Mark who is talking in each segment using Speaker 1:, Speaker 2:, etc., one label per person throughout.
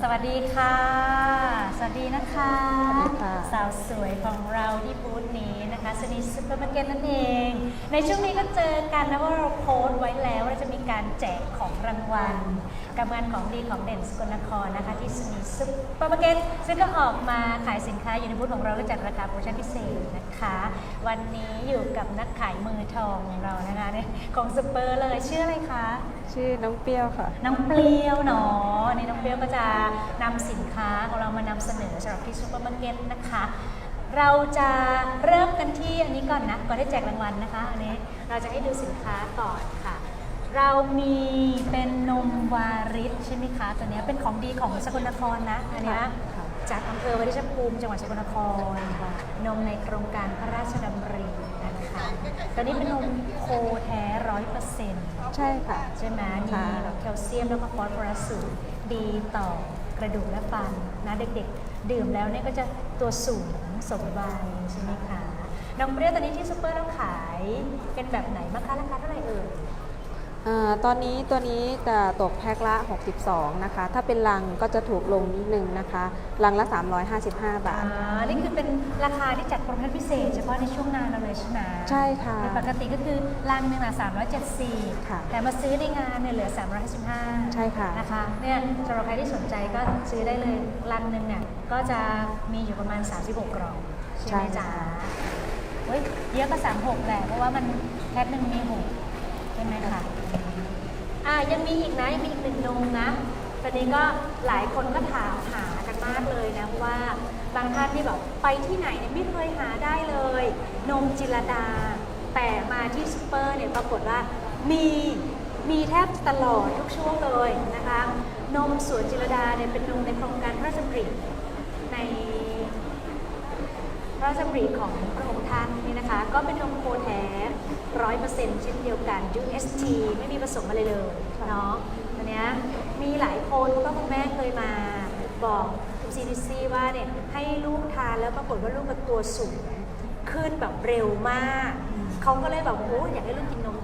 Speaker 1: สวัสดีค่ะ สวัสดีนะคะ
Speaker 2: สวัสดีค่ะ
Speaker 1: สาวสวยของเราที่บูธนี้นะคะสนิทซูเปอร์มาร์เก็ตนั่นเอง ในช่วงนี้ก็เจอกันนะว่าเราโพสต์ไว้แล้วว่าจะมีการแจกของรางวัลกับงานของดีของเด่นสกลนครนะคะที่สนิทซูเปอร์มาร์เก็ตซึ่งก็ออกมาขายสินค้าอยู่ในบูธของเราก็จัดราคาโปรโมชั่นพิเศษนะคะ วันนี้อยู่กับนักขายมือทองของเรานะคะเนี่ยของซูเปอร์เลยชื่ออะไรคะ
Speaker 2: ชื่อน้องเปรี้ยวค่ะ
Speaker 1: น้องเปรี้ยวเนาะนี่น้องเปรี้ยวก็จะนำสินค้าของเรามานำเสนอสำหรับที่ซูเปอร์มาร์เก็ตนะคะ เราจะเริ่มกันที่อันนี้ก่อนนะ ก่อนที่แจกรางวัลนะคะอันนี้เราจะให้ดูสินค้าก่อนค่ะ เรามีเป็นนมวาริสใช่ไหมคะ ตัวเนี้ยเป็นของดีของสกลนครนะอันเนี้ย
Speaker 2: ค่ะ
Speaker 1: จากอำเภอวริชภูมิจังหวัดสกลนครนมในโครงการพระราชดำรินะคะตัวนี้เป็นนมโคแท้ร้อยเปอร์เซ็นต์
Speaker 2: ใช่ค่ะ
Speaker 1: ใช่ไหมมี
Speaker 2: ค่ะ
Speaker 1: แบบแคลเซียมแล้วก็ฟอสฟอรัสสูงดีต่อกระดูกและฟันนะเด็กๆ ดื่มแล้วเนี่ยก็จะตัวสูงสมวัยใช่ไหมคะน้องเปรี้ยวตอนนี้ที่ซูเปอร์เราขายเป็นแบบไหนบ้างคะราคาเท่าไหร่เอ่ย
Speaker 2: อ่า ตอนนี้ตัวนี้จะตกแพ็คละ 62 นะคะ ถ้าเป็นลังก็จะถูกลงนิดนึงนะคะ ลังละ 355 บาท
Speaker 1: อ่านี่คือเป็นราคาที่จัดโปรโมชั่นพิเศษเฉพาะในช่วงงานเราเลยใช่ไหม
Speaker 2: ใช่ค่ะ
Speaker 1: โดยปกติก็คือลังหนึ่งอะ374
Speaker 2: ค่ะ
Speaker 1: แต่มาซื้อในงานเนี่ยเหลือ 355
Speaker 2: ใช่ค่ะ
Speaker 1: นะคะเนี่ยสำหรับใครที่สนใจก็ซื้อได้เลยรันหนึ่งเนี่ยก็จะมีอยู่ประมาณ 36 กล่องใช่ไหม
Speaker 2: ใช่
Speaker 1: จ๊ะ
Speaker 2: ค่ะ
Speaker 1: เฮ้ยเยอะก็36 แหละเพราะว่ามันแพ็คหนึ่งมีหกใช่ไหมคะ อะยังมีอีกนะยังมีอีกหนึ่งนมนะตอนนี้ก็หลายคนก็ถามหากันมากเลยนะเพราะว่าบางท่านที่แบบไปที่ไหนเนี่ยไม่เคยหาได้เลย นมจิรดา แต่มาที่ซูเปอร์เนี่ยปรากฏว่ามีมีแทบตลอดทุกช่วงเลยนะคะ นมสวนจิรดาเนี่ยเป็นนมในโครงการพระราชดำริในพระราชดำริของพระองค์ท่านนี่นะคะ ก็เป็นนมโคแท้ ร้อยเปอร์เซ็นต์เช่นเดียวกัน UST ไม่มีผสมอะไรเลยเนาะอันเนี้ยมีหลายคนก็คุณแม่เคยมาบอกคุณ CDC ว่าเนี่ยให้ลูกทานแล้วปรากฏว่าลูกก็ตัวสูงขึ้นแบบเร็วมาก เขาก็เลยแบบโอ้อยากให้ลูกกินนม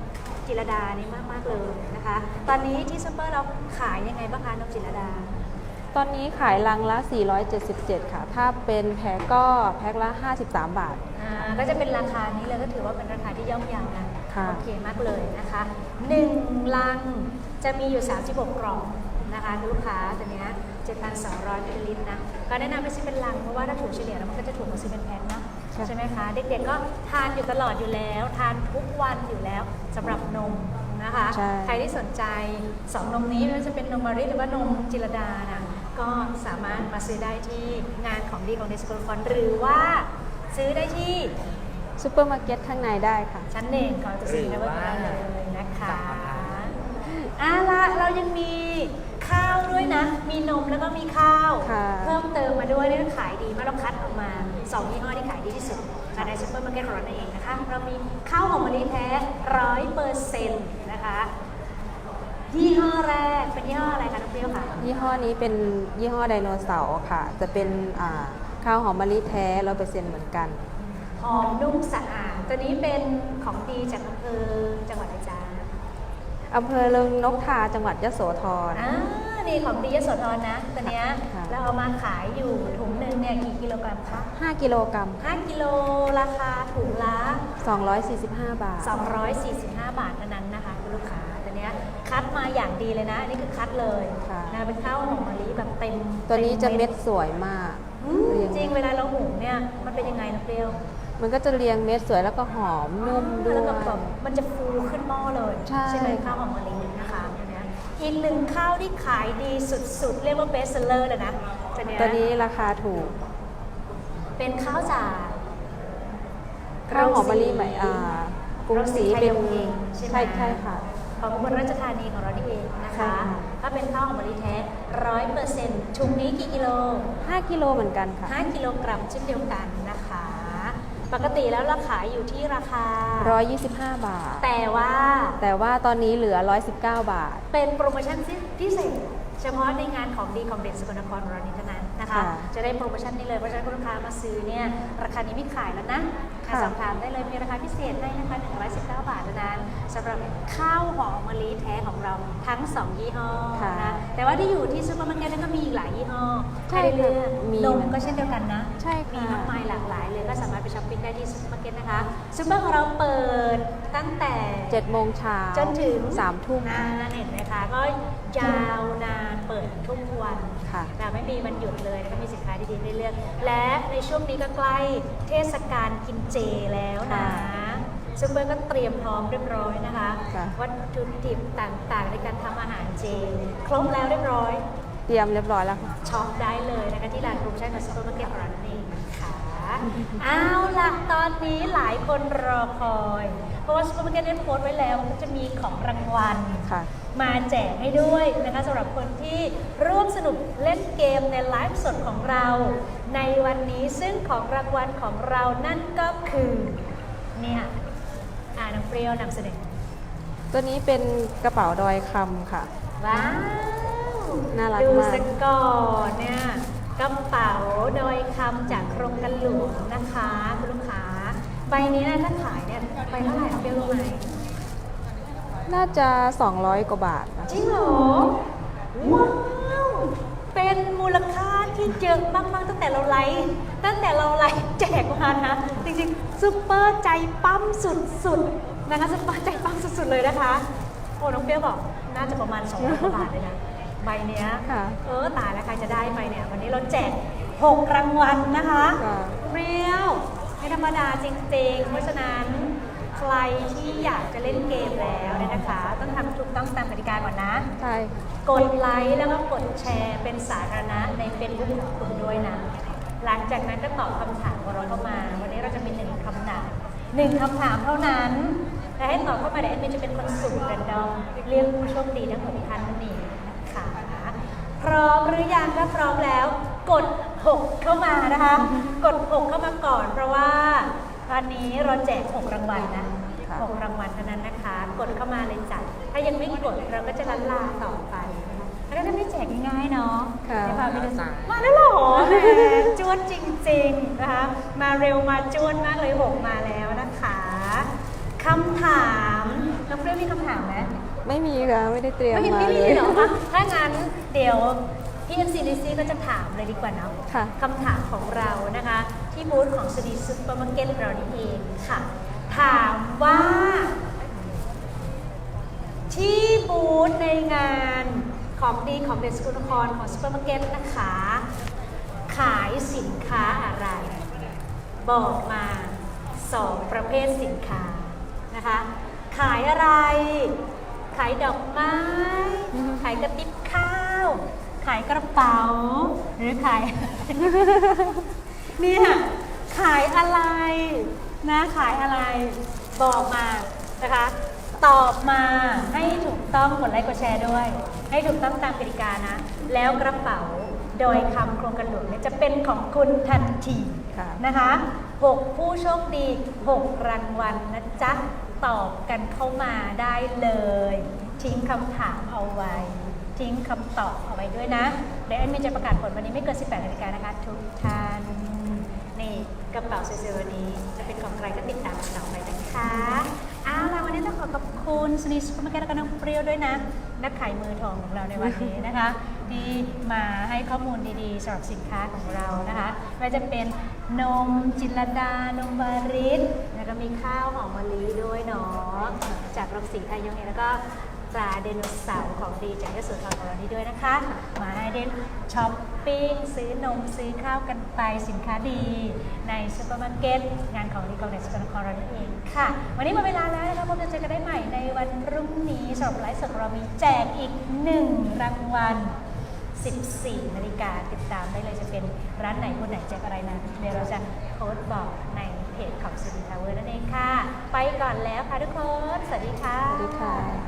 Speaker 1: จิรดานี่มากๆเลยนะคะ ตอนนี้ที่ซูเปอร์เราขายยังไงบ้างคะนมจิรดา
Speaker 2: ตอนนี้ขายลังละ 477 ค่ะ ถ้าเป็นแพ็คก็แพ็คละ 53 บาท
Speaker 1: อ่า ก็จะเป็นราคานี้เลยก็ถือว่าเป็นราคาที่ย่อมเยาวนะ
Speaker 2: ค่ะ
Speaker 1: โอเคมากเลยนะคะ1ลังจะมีอยู่ 36 กล่องนะคะลูกค้าตัวเนี้ย7,200มิลลิลิตรนะก็แนะนำให้ซื้อเป็นลังเพราะว่าถ้าถูกเฉลี่ยแล้วมันก็จะถูกกว่าซื้อเป็นแพ็คเนาะ
Speaker 2: ค่ะ
Speaker 1: ใช่ไหมคะเด็กๆก็ทานอยู่ตลอดอยู่แล้ว ทานทุกวันอยู่แล้วสำหรับนมนะคะ
Speaker 2: ใช่
Speaker 1: ใครที่สนใจ2นมนี้ไม่ว่าจะเป็นนมมาริหรือว่านมจิรดานะก็สามารถมาซื้อได้ที่งานของดีของเดสโกลคอนหรือว่า ซื้อได้ที่
Speaker 2: ซูเปอร์มาร์เก็ตข้างในได้ค่ะ
Speaker 1: ชั้นหนึ่งของตัวสีนะเว็บเราเลยนะคะอะละเรายังมีข้าวด้วยนะ มีนมแล้วก็มีข้าว
Speaker 2: ค่ะ
Speaker 1: เพิ่มเติมมาด้วยนี่ขายดีมากเราคัดออกมาสองยี่ห้อที่ขายดีที่สุดภายในซูเปอร์มาร์เก็ตของเราเองนะคะ เรามีข้าวหอมมะลิแท้ร้อยเปอร์เซ็นต์นะคะยี่ห้อแรกเป็นยี่ห้ออะไรคะน้องเปรี้ยวค่ะ
Speaker 2: ยี่ห้อนี้เป็นยี่ห้อไดโนเสาร์ค่ะ จะเป็นอ่า ข้าวหอมมะลิแท้ร้อยเปอร์เซ็นต์เหมือนกัน
Speaker 1: หอมนุ่มสะอาด ตัวนี้เป็นของดีจากอำเภอจังหวัดอะไรจ๊ะ
Speaker 2: อำเภอเริงนกทาจังหวัดยโสธร
Speaker 1: อ่านี่ของดียโสธรนะ ตัวเนี้ย
Speaker 2: ค่ะ
Speaker 1: เราเอามาขายอยู่ถุงหนึ่งเนี่ยกี่กิโลกรัมคะ
Speaker 2: 5กิโลกรัม
Speaker 1: 5กิโลราคาถุงละ
Speaker 2: 245 บาท
Speaker 1: 245 บาทเท่านั้นนะคะคุณลูกค้าตัวเนี้ยคัดมาอย่างดีเลยนะ อันนี้คือคัดเลย
Speaker 2: ค่ะ
Speaker 1: นะเป็นข้าวหอมมะลิแบบเต็ม
Speaker 2: ตัวนี้จะเม็ด
Speaker 1: ต็
Speaker 2: สวยมาก
Speaker 1: อืม
Speaker 2: เรียง
Speaker 1: จริงเวลาเราหุงเนี่ยมันเป็นยังไงนะเปรี้ยว
Speaker 2: มันก็จะเรียงเม็ดสวยแล้วก็หอมนุ่มด้ว
Speaker 1: แล้ว
Speaker 2: ย
Speaker 1: ก็แบบมันจะฟูขึ้นหม้อเลย
Speaker 2: ใช่
Speaker 1: ไหมข้าวหอมมะลินะคะอันเนี้ยอีกหนึ่งข้าวที่ขายดีสุดๆ เรียกว่าเบสเซอร์เลยนะตัวเนี้ย
Speaker 2: ตัวนี้ราคาถูก
Speaker 1: เป็นข้าวจาก
Speaker 2: ข้าวหอมมะลิใหม่อ่ากรุงศรีเป็น
Speaker 1: เองใช่ไหม
Speaker 2: ใช่ใช่ค่ะ
Speaker 1: ของอุบลราชธานีของเรานี่เองนะ
Speaker 2: ใช่
Speaker 1: คะ
Speaker 2: ค่ะ
Speaker 1: ถ้าเป็นข้าวหอมมะลิแท้ร้อยเปอร์เซ็นต์ชุงนี้กี่กิโล
Speaker 2: 5 กิโลเหมือนกันค่ะ
Speaker 1: 5 กิโลกรัมเช่นเดียวกันนะคะ ปกติแล้วเราขายอยู่ที่ราคา
Speaker 2: 125 บาท
Speaker 1: แต่ว่า
Speaker 2: แต่ว่าตอนนี้เหลือ 119 บาท
Speaker 1: เป็นโปรโมชั่นพิเศษ เฉพาะในงานของดีของเด่นสกลนครของเรานี้เท่านั้นนะคะ
Speaker 2: ค่ะ
Speaker 1: จะได้โปรโมชั่นนี้เลย เพราะฉะนั้นคุณลูกค้ามาซื้อเนี่ยราคานี้ไม่ขายแล้วนะ
Speaker 2: ค่ะ
Speaker 1: สอบถามได้เลยมีราคาพิเศษให้นะคะ 119 บาทเท่านั้นสำหรับข้าวหอมมะลิแท้ของเราทั้ง 2 ยี่ห้อ
Speaker 2: ค่ะ
Speaker 1: นะแต่ว่าที่อยู่ที่ซูเปอร์มาร์เก็ตนั้นก็มีอีกหลายยี่ห้อ
Speaker 2: ใช่
Speaker 1: ห้ได้เลือก
Speaker 2: ค่ะมี
Speaker 1: นมก็เช่นเดียวกันนะ
Speaker 2: ใช่ค่ะ
Speaker 1: มีมากมายหลากหลายเลยก็สามารถไปช้อปปิ้งได้ที่ซูเปอร์มาร์เก็ตนะคะซูเปอร์ของเราเปิดตั้งแต่
Speaker 2: 7โมงเช้า
Speaker 1: จนถึง
Speaker 2: 3ทุ่ม
Speaker 1: นานเห็นไหมคะก็ยาวนานเปิดทุกวัน
Speaker 2: ค่ะ
Speaker 1: แต่ไม่มีวันหยุดเลยแล้วก็มีสินค้าดีๆให้เลือก และในช่วงนี้ก็ใกล้เทศกาลกินเจแล้วนะ
Speaker 2: ค่ะ
Speaker 1: ซูเปอร์ก็เตรียมพร้อมเรียบร้อยนะคะ
Speaker 2: ค่ะ
Speaker 1: วัตถุดิบต่างๆ ในการทำอาหารเจ ครบแล้วเรียบร้อย
Speaker 2: เตรียมเรียบร้อยแล้วค่ะ
Speaker 1: ช็อปได้เลยนะคะที่ร้านโปรโมชั่นของซูเปอร์มาร์เก็ตของเรานั่น เองค่ะเอาล่ะตอนนี้หลายคนรอคอย เพราะว่าซูเปอร์มาร์เก็ตได้โพสต์ไว้แล้วว่าจะมีของรางวัล
Speaker 2: ค่ะ
Speaker 1: มาแจกให้ด้วยนะคะสำหรับคนที่ร่วมสนุกเล่นเกมในไลฟ์สดของเรา ในวันนี้ซึ่งของรางวัลของเรานั่นก็คือเนี่ยอ่าน้องเปรี้ยวนำเสนอ
Speaker 2: ตัวนี้เป็นกระเป๋าดอยคำค่ะ
Speaker 1: ว้าว
Speaker 2: น่ารัก
Speaker 1: ดู
Speaker 2: มาก
Speaker 1: สก่อนเนี่ย กระเป๋าดอยคำจากโครงกันหลวงนะคะคุณลูกค้าใบนี้นะถ้าขายเนี่ยใบเท่าไหร่น้องเปรี้ยวรู้ไหม
Speaker 2: น่าจะ 200 กว่าบาทนะ
Speaker 1: จริงเหรอว้าวเป็นมูลค่าที่เยอะมากๆตั้งแต่เราไลฟ์ตั้งแต่เราไลฟ์แจกมานะจริงๆซุปเปอร์ใจปั้มสุดๆนะคะซุปเปอร์ใจปั้มสุดๆเลยนะคะโอ้น้องเปรี้ยวบอกน่าจะประมาณ200กว่าบาทเลยนะ ใบเนี้ย
Speaker 2: ค่ะ
Speaker 1: เออตายแล้วใครจะได้ไปเนี่ย วันนี้เราแจก6รางวัลนะคะ
Speaker 2: ค่ะ
Speaker 1: เปรี้ยวไม่ธรรมดาจริงๆ เพราะฉะนั้นใครที่อยากจะเล่นเกมแล้วเนี่ยนะคะ ต้องทำถูกต้องตามกติกาก่อนนะ
Speaker 2: ใช่
Speaker 1: กดไลค์แล้วก็กดแชร์เป็นสาธารณะใน Facebook ของคุณด้วยนะ หลังจากนั้นก็ตอบคำถามของเราเข้ามา วันนี้เราจะมีหนึ่งคำถามหนึ่งคำถามเท่านั้นและให้ตอบเข้ามาเดี๋ยวแอดมินจะเป็นคนสุ่มแรนดอมเรียกผู้โชคดีทั้งหกท่านนั่นเองนะคะพ ร้อมหรือยังถ้าพร้อมแล้ว กด 6 เข้ามานะคะ กด 6 เข้ามาก่อน เพราะว่าวันนี้เราแจก 6 รางวัลนะ
Speaker 2: ค่ะ
Speaker 1: หกรางวัลเท่านั้นนะคะ กดเข้ามาเลยจ้ะถ้ายังไม่กดเราก็จะลันลาต่อไปแล้วก็จะไม่แจกง่ายๆเนาะ
Speaker 2: ค่ะ
Speaker 1: ได้พาไปดูมาแล้วเหรอแหมจวดจริงๆนะคะมาเร็วมาจวดมากเลยหกมาแล้วนะคะคำถามน้องเปรี้ยวมีคำถามไหม
Speaker 2: ไม่มีค่ะ ไม่ได้เตรียม
Speaker 1: ไม่
Speaker 2: มา
Speaker 1: ไม่
Speaker 2: เล
Speaker 1: มี
Speaker 2: ย
Speaker 1: เหรอคะถ้างั้นเดี๋ยวพี่เอ็มซีดีซีก็จะถามเลยดีกว่าเนาะ
Speaker 2: ค่ะ
Speaker 1: คำถามของเรานะคะ ที่บูธของสตีซูเปอร์มาร์เก็ตเรานี่เองค่ะ ถามว่า ที่บูธในงานของดีของเดนสกุลนครของซูเปอร์มาร์เก็ตนะคะ ขายสินค้าอะไร บอกมาสองประเภทสินค้านะคะ ขายอะไร ขายดอกไม้ ขายกระติบข้าว ขายกระเป๋า หรือขาย เนี่ยขายอะไรนะขายอะไรบอกมานะคะ ตอบมาให้ถูกต้องกดไลค์กดแชร์ด้วย ให้ถูกต้องตามกติกานะ แล้วกระเป๋าโดยคำโครงกระดูกเนี่ยจะเป็นของคุณทันทีนะคะ 6 ผู้โชคดี 6 รางวัลนะจ๊ะ ตอบกันเข้ามาได้เลย ทิ้งคำถามเอาไว้ ทิ้งคำตอบเอาไว้ด้วยนะเดี๋ยวแอดมินจะประกาศผลวันนี้ไม่เกิน 18นาฬิกานะคะทุกท่านนี่กระเป๋าสวยๆวันนี้ จะเป็นของใครก็ติดตามกันต่อไปนะคะเอาละวันนี้ต้องขอขอบคุณสนีสุปเปอร์มาร์เก็ตแล้วก็น้องเปรี้ยวด้วยนะ นักขายมือทองของเราในวันนี้นะคะ ที่มาให้ข้อมูลดีๆสำหรับสินค้าของเรานะคะไม่ว่าจะเป็นนมจินลดานมบาริส มีข้าวหอมมะลิด้วยเนาะจากโรงสีไทยยงเองแล้วก็ปลาไดโนเสาร์ของดีจากยโสธรของเรานี้ด้วยนะคะ มาให้ได้ช้อปปิ้งซื้อนมซื้อข้าวกันไปสินค้าดีในซูเปอร์มาร์เก็ตงานของดีของเดนสกลนครเรานี่เองค่ะ วันนี้หมดเวลาแล้วนะคะพบกันเจอกันได้ใหม่ในวันพรุ่งนี้สำหรับไลฟ์สดขเรามีแจกอีกหนึ่งรางวัล 14 นาฬิกาติดตามได้เลยจะเป็นร้านไหนคนไหนแจกอะไรนั้นเดี๋ยวเราจะโพสต์บอกใน พจของซูรินทาวเวอร์นั่นเองค่ะ ไปก่อนแล้วค่ะทุกคน สวัสดีค่ะ สวัสดีค่ะ